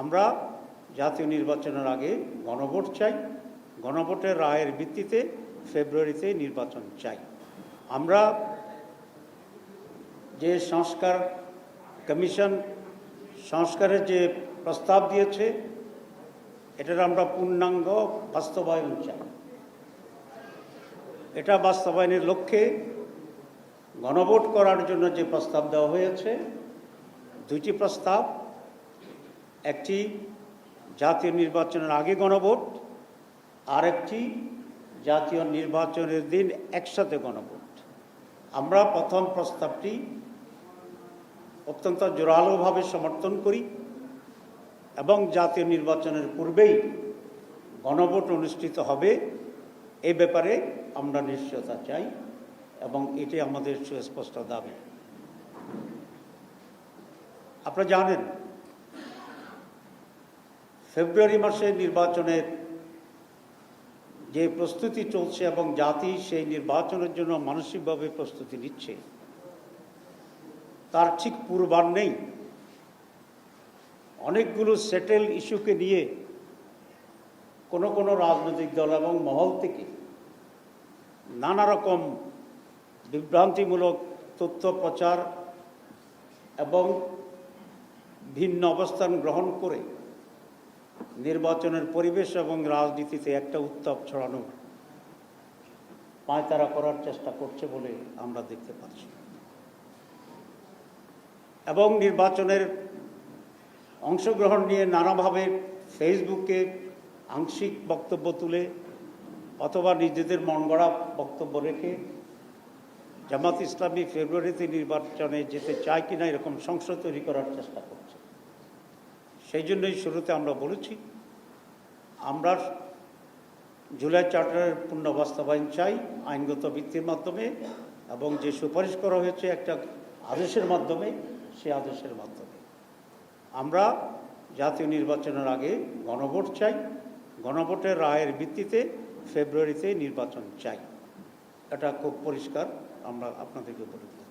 আমরা জাতীয় নির্বাচনের আগে গণভোট চাই, গণভোটের রায়ের ভিত্তিতে ফেব্রুয়ারিতে নির্বাচন চাই। আমরা যে সংস্কার কমিশন সংস্কারের যে প্রস্তাব দিয়েছে, এটার আমরা পূর্ণাঙ্গ বাস্তবায়ন চাই। এটা বাস্তবায়নের লক্ষ্যে গণভোট করার জন্য যে প্রস্তাব দেওয়া হয়েছে, দুইটি প্রস্তাব একটি জাতীয় নির্বাচনের আগে গণভোট আর একটি জাতীয় নির্বাচনের দিন একসাথে গণভোট। আমরা প্রথম প্রস্তাবটি অত্যন্ত জোরালোভাবে সমর্থন করি এবং জাতীয় নির্বাচনের পূর্বেই গণভোট অনুষ্ঠিত হবে। এ ব্যাপারে আমরা নিশ্চয়তা চাই এবং এটি আমাদের সুস্পষ্ট দাবি। আপনারা জানেন ফেব্রুয়ারি মাসে নির্বাচনের যে প্রস্তুতি চলছে এবং জাতি সেই নির্বাচনের জন্য মানসিকভাবে প্রস্তুতি নিচ্ছে, তার ঠিক পূর্বার নেই। অনেকগুলো সেটেল ইস্যুকে নিয়ে কোনো কোনো রাজনৈতিক দল এবং মহল থেকে নানা রকম বিভ্রান্তিমূলক তথ্য প্রচার এবং ভিন্ন অবস্থান গ্রহণ করে নির্বাচনের পরিবেশ এবং রাজনীতিতে একটা উত্তাপ ছড়ানো পায়তারা করার চেষ্টা করছে বলে আমরা দেখতে পাচ্ছি। এবং নির্বাচনের অংশগ্রহণ নিয়ে নানাভাবে ফেসবুকে আংশিক বক্তব্য তুলে অথবা নিজেদের মন গড়া বক্তব্য রেখে জামাত ইসলামী ফেব্রুয়ারিতে নির্বাচনে যেতে চায় কিনা এরকম সংসদ তৈরি করার চেষ্টা করছে। সেই জন্যই শুরুতে আমরা বলেছি, আমরা জুলাই চার্টারের পূর্ণ বাস্তবায়ন চাই, আইনগত ভিত্তির মাধ্যমে, এবং যে সুপারিশ করা হয়েছে একটা আদেশের মাধ্যমে সে আদেশের মাধ্যমে। আমরা জাতীয় নির্বাচনের আগে গণভোট চাই, গণভোটের রায়ের ভিত্তিতে ফেব্রুয়ারিতে নির্বাচন চাই। এটা খুব পরিষ্কার, আমরা আপনাদেরকে বলে দিয়েছি